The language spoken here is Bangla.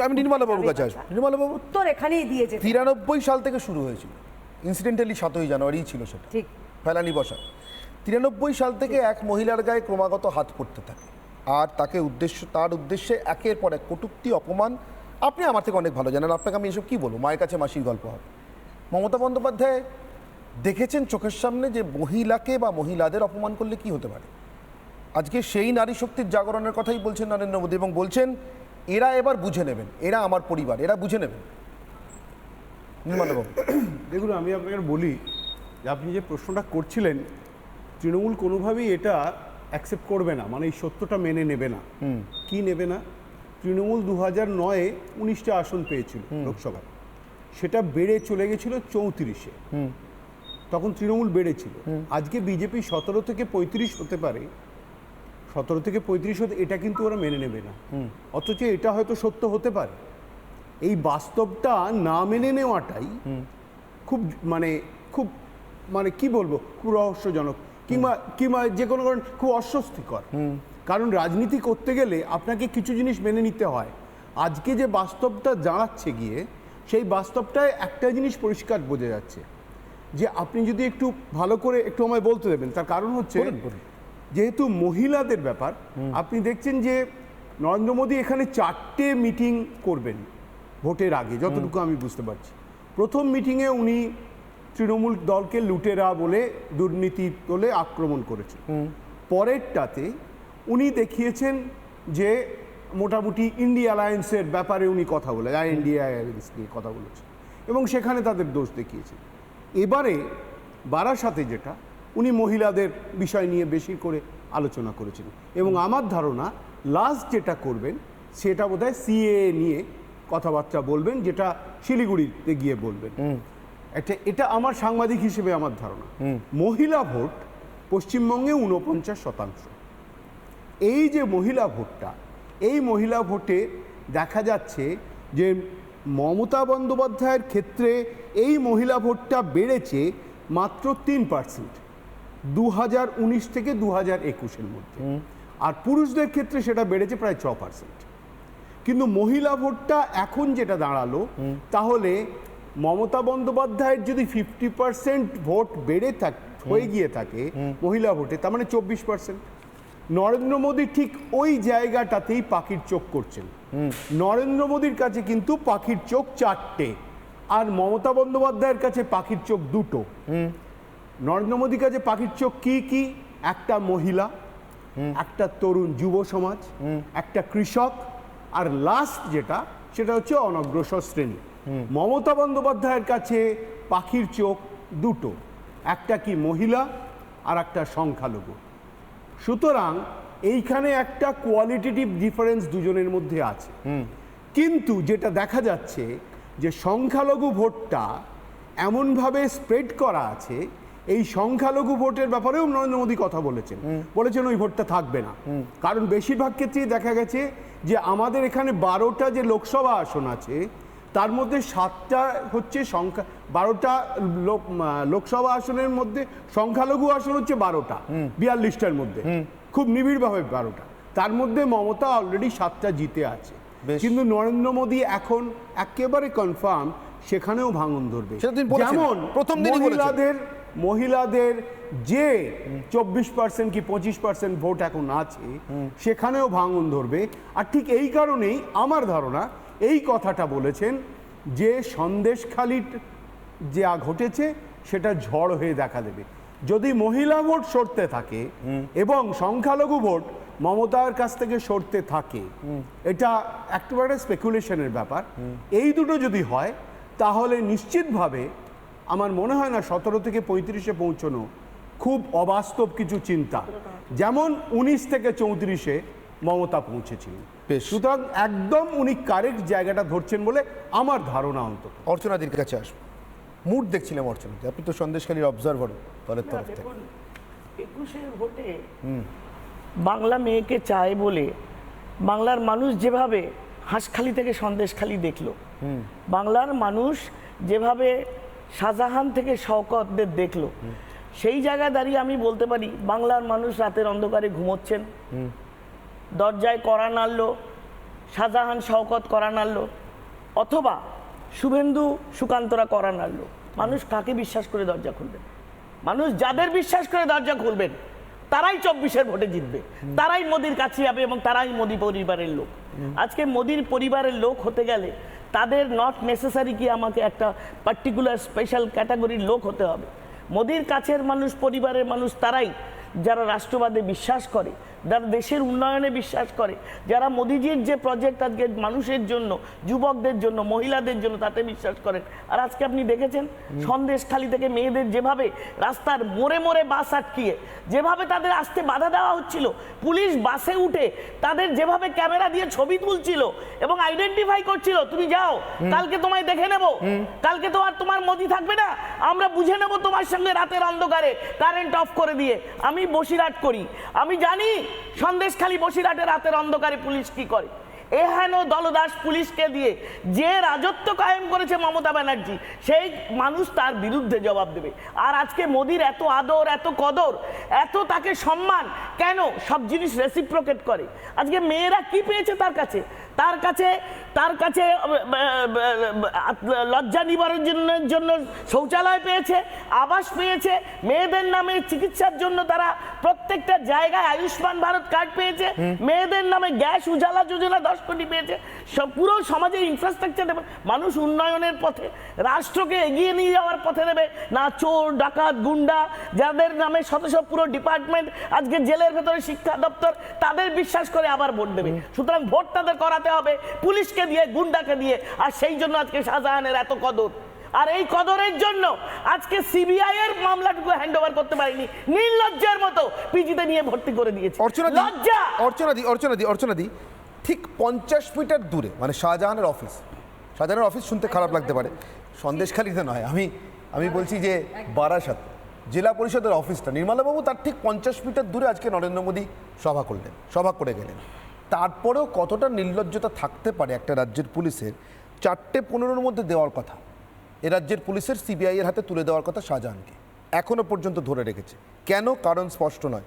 আমি নির্মলা বাবুর কাছে আসব। নির্মলা বাবু উত্তর এখানেই দিয়েছে তিরানব্বই সাল থেকে শুরু হয়েছিল। ইনসিডেন্টালি সাতই জানুয়ারি ছিল সেটা। ঠিক। ফেলানি বসা তিরানব্বই সাল থেকে এক মহিলার গায়ে ক্রমাগত হাত পড়তে থাকে। আর তাকে উদ্দেশ্য তার উদ্দেশ্যে একের পর এক কটূক্তি অপমান। আপনি আমার থেকে অনেক ভালো জানেন। আপনাকে আমি এসব কি বলব? মায়ের কাছে মাসির গল্প হবে। মমতা বন্দ্যোপাধ্যায় দেখেছেন চোখের সামনে যে মহিলাকে বা মহিলাদের অপমান করলে কি হতে পারে? আজকে সেই নারী শক্তির জাগরণের কথাই বলছেন নরেন্দ্র মোদী এবং বলছেন এরা এবার বুঝে নেবেন এরা আমার পরিবার এরা বুঝে নেবেন। নির্মলবাবু দেখুন আমি আপনাকে বলি যে আপনি যে প্রশ্নটা করছিলেন তৃণমূল কোনোভাবেই এটা অ্যাকসেপ্ট করবে না মানে এই সত্যটা মেনে নেবে না। কি নেবে না? তৃণমূল দু হাজার নয়ে উনিশটা আসন পেয়েছিল লোকসভায়। সেটা বেড়ে চলে গেছিল চৌত্রিশে। তখন তৃণমূল বেড়েছিল। আজকে বিজেপি সতেরো থেকে পঁয়ত্রিশ হতে পারে সতেরো থেকে পঁয়ত্রিশ হতে এটা কিন্তু ওরা মেনে নেবে না। অথচ এটা হয়তো সত্য হতে পারে। এই বাস্তবটা না মেনে নেওয়াটাই খুব মানে খুব মানে কি বলব? খুব রহস্যজনক কিংবা কিংবা যে কোনো কারণ খুব অস্বস্তিকর। কারণ রাজনীতি করতে গেলে আপনাকে কিছু জিনিস মেনে নিতে হয়। আজকে যে বাস্তবটা দাঁড়াচ্ছে গিয়ে সেই বাস্তবটায় একটা জিনিস পরিষ্কার বোঝা যাচ্ছে। যে আপনি যদি একটু ভালো করে একটু আমায় বলতে দেবেন তার কারণ হচ্ছে। যেহেতু মহিলাদের ব্যাপার আপনি দেখছেন যে নরেন্দ্র মোদী এখানে চারটে মিটিং করবেন ভোটের আগে যতটুকু আমি বুঝতে পারছি। প্রথম মিটিংয়ে উনি তৃণমূল দলকে লুটেরা বলে দুর্নীতি বলে আক্রমণ করেছেন। পরেরটাতে উনি দেখিয়েছেন যে মোটামুটি ইন্ডিয়া অ্যালায়েন্সের ব্যাপারে উনি কথা বলে আই ইন্ডিয়া অ্যালায়েন্স নিয়ে কথা বলেছেন। এবং সেখানে তাদের দোষ দেখিয়েছেন। এবারে বারাসাতে যেটা উনি মহিলাদের বিষয় নিয়ে বেশি করে আলোচনা করেছেন। এবং আমার ধারণা লাস্ট যেটা করবেন সেটা বোধহয় সিএ নিয়ে কথাবার্তা বলবেন যেটা শিলিগুড়িতে গিয়ে বলবেন। এটা এটা আমার সাংবাদিক হিসেবে আমার ধারণা। মহিলা ভোট পশ্চিমবঙ্গে উনপঞ্চাশ শতাংশ। এই যে মহিলা ভোটটা এই মহিলা ভোটে দেখা যাচ্ছে যে মমতা বন্দ্যোপাধ্যায়ের ক্ষেত্রে এই মহিলা ভোটটা বেড়েছে মাত্র তিন পার্সেন্ট। দু হাজার উনিশ থেকে দু হাজার একুশের মধ্যে। আর পুরুষদের ক্ষেত্রে সেটা বেড়েছে প্রায় ছ পার্সেন্ট কিন্তু মহিলা ভোটটা এখন যেটা দাঁড়াল তাহলে মমতা বন্দ্যোপাধ্যায়ের যদি ফিফটি পার্সেন্ট ভোট বেড়ে থাক হয়ে গিয়ে থাকে মহিলা ভোটে তার মানে চব্বিশ পার্সেন্ট। নরেন্দ্র মোদী ঠিক ওই জায়গাটাতেই পাখির চোখ করছেন। নরেন্দ্র মোদীর কাছে কিন্তু পাখির চোখ চারটে। আর মমতা বন্দ্যোপাধ্যায়ের কাছে পাখির চোখ দুটো। নরেন্দ্র মোদীর কাছে পাখির চোখ কি কি? একটা মহিলা একটা তরুণ যুব সমাজ একটা কৃষক আর লাস্ট যেটা সেটা হচ্ছে অনগ্রসর শ্রেণি। মমতা বন্দ্যোপাধ্যায়ের কাছে পাখির চোখ দুটো একটা কি মহিলা আর একটা সংখ্যালঘু। সুতরাং এইখানে একটা কোয়ালিটেটিভ ডিফারেন্স দুজনের মধ্যে আছে। কিন্তু যেটা দেখা যাচ্ছে যে সংখ্যালঘু ভোটটা এমনভাবে স্প্রেড করা আছে এই সংখ্যালঘু ভোটের ব্যাপারেও নরেন্দ্র মোদী কথা বলেছেন। বলেছেন ওই ভোটটা থাকবে না। কারণ বেশিরভাগ ক্ষেত্রেই দেখা গেছে যে আমাদের এখানে বারোটা যে লোকসভা আসন আছে তার মধ্যে সাতটা হচ্ছে সংখ্যা বারোটা লোক লোকসভা আসনের মধ্যে সংখ্যালঘু আসন হচ্ছে বারোটা বিয়াল্লিশটার মধ্যে। খুব নিবিড়ভাবে বারোটা। তার মধ্যে মমতা অলরেডি সাতটা জিতে আছে। কিন্তু নরেন্দ্র মোদী এখন একেবারে কনফার্ম সেখানেও ভাঙন ধরবে। যেমন প্রথম মহিলাদের মহিলাদের যে চব্বিশ পার্সেন্ট কি পঁচিশ পার্সেন্ট ভোট এখন আছে সেখানেও ভাঙন ধরবে। আর ঠিক এই কারণেই আমার ধারণা এই কথাটা বলেছেন যে সন্দেশখালির যা ঘটেছে সেটা ঝড় হয়ে দেখা দেবে। যদি মহিলা ভোট সরতে থাকে এবং সংখ্যালঘু ভোট মমতার কাছ থেকে সরতে থাকে এটা একেবারে স্পেকুলেশনের ব্যাপার। এই দুটো যদি হয় তাহলে নিশ্চিতভাবে আমার মনে হয় না সতেরো থেকে পঁয়ত্রিশে পৌঁছনো খুব অবাস্তব কিছু চিন্তা। যেমন উনিশ থেকে চৌত্রিশে মমতা পৌঁছেছিলেন। বেশ। সুতরাং একদম উনি কারেক্ট জায়গাটা ধরছেন বলে আমার ধারণা অন্তত। অর্চনাদির কাছে আসব। মুড দেখছিলাম অর্চনাদি। আপনি তো সন্দেশখালীর অবজারভার দলের তরফ থেকে। একুশের ভোটে বাংলা মেয়েকে চায় বলে বাংলার মানুষ যেভাবে হাঁসখালি থেকে সন্দেশখালি দেখল বাংলার মানুষ যেভাবে শাহজাহান থেকে শওকতদের দেখল। সেই জায়গায় দাঁড়িয়ে আমি বলতে পারি বাংলার মানুষ রাতের অন্ধকারে ঘুমোচ্ছেন। দরজায় কড়া নাড়লো শাহজাহান শওকত করানার লোক অথবা শুভেন্দু সুকান্তরা করানার লোক মানুষ কাকে বিশ্বাস করে দরজা খুলবেন মানুষ যাদের বিশ্বাস করে দরজা খুলবেন তারাই চব্বিশের ভোটে জিতবে। তারাই মোদির কাছে যাবে এবং তারাই মোদি পরিবারের লোক। আজকে মোদির পরিবারের লোক হতে গেলে তাদের নট নেসেসারি কি আমাকে একটা পার্টিকুলার স্পেশাল ক্যাটাগরির লোক হতে হবে। মোদির কাছের মানুষ, পরিবারের মানুষ, তারাই যারা রাষ্ট্রবাদে বিশ্বাস করে যারা দেশের উন্নয়নে বিশ্বাস করে যারা মোদিজির যে প্রজেক্ট আজকে মানুষের জন্য যুবকদের জন্য মহিলাদের জন্য তাতে বিশ্বাস করেন। আর আজকে আপনি দেখেছেন সন্দেশখালি থেকে মেয়েদের যেভাবে রাস্তার মোড়ে মোড়ে বাস আটকিয়ে যেভাবে তাদের আসতে বাধা দেওয়া হচ্ছিল পুলিশ বাসে উঠে তাদের যেভাবে ক্যামেরা দিয়ে ছবি তুলছিল এবং আইডেন্টিফাই করছিল তুমি যাও কালকে তোমায় দেখে নেব কালকে তো আর তোমার মোদি থাকবে না আমরা বুঝে নেব তোমার সঙ্গে রাতের অন্ধকারে কারেন্ট অফ করে দিয়ে। আমি বসিরহাট করি আমি জানি সন্দেশখালী বসিরহাটে রাতের অন্ধকারে পুলিশ কি করে? এহেন দলদাস পুলিশকে দিয়ে যে রাজত্ব কায়েম করেছে মমতা ব্যানার্জি, সেই মানুষ তার বিরুদ্ধে জবাব দেবে। আর আজকে মোদির এত আদর, এত কদর, এত তাকে সম্মান, কেন সব জিনিস রেসিপ্রোকেট করে? আজকে মেয়েরা কি পেয়েছে তার কাছে? তার কাছে তার কাছে লজ্জা নিবারণের জন্য শৌচালয় পেয়েছে আবাস পেয়েছে। মেয়েদের নামে চিকিৎসার জন্য তারা প্রত্যেকটা জায়গায় আয়ুষ্মান ভারত কার্ড পেয়েছে। মেয়েদের নামে গ্যাস উজালা যোজনা দশ কোটি পেয়েছে। সব পুরো সমাজের ইনফ্রাস্ট্রাকচার দেবে মানুষ উন্নয়নের পথে রাষ্ট্রকে এগিয়ে নিয়ে যাওয়ার পথে নেবে। না চোর ডাকাত গুন্ডা যাদের নামে শত শত পুরো ডিপার্টমেন্ট আজকে জেলের ভেতরে শিক্ষা দপ্তর তাদের বিশ্বাস করে আবার ভোট দেবে। সুতরাং ভোট তাদের করাতে হবে পুলিশকে দিয়ে গুন্ডাকে দিয়ে। আর সেই জন্য আজকে শাহজাহানের এত কদর। আর এই কদরের জন্য আজকে সিবিআই এর মামলাটুকু হ্যান্ড ওভার করতে পারেনি। নির্লজ্জের মতো পিজিতে নিয়ে ভর্তি করে দিয়েছে। লজ্জা! অর্চনা দি অর্চনা দি অর্চনা দি ঠিক পঞ্চাশ মিটার দূরে মানে শাহজাহানের অফিস শাহজাহানের অফিস শুনতে খারাপ লাগতে পারে। সন্দেশখালিতে নয়। আমি আমি বলছি যে বারাসাত জেলা পরিষদের অফিসটা নির্মলাবাবু তার ঠিক পঞ্চাশ মিটার দূরে আজকে নরেন্দ্র মোদী সভা করলেন সভা করে গেলেন। তারপরেও কতটা নির্লজ্জতা থাকতে পারে একটা রাজ্যের পুলিশের, চারটে পনেরোর মধ্যে দেওয়ার কথা। এ রাজ্যের পুলিশের সিবিআইয়ের হাতে তুলে দেওয়ার কথা শাহজাহানকে। এখনও পর্যন্ত ধরে রেখেছে। কেন? কারণ স্পষ্ট নয়।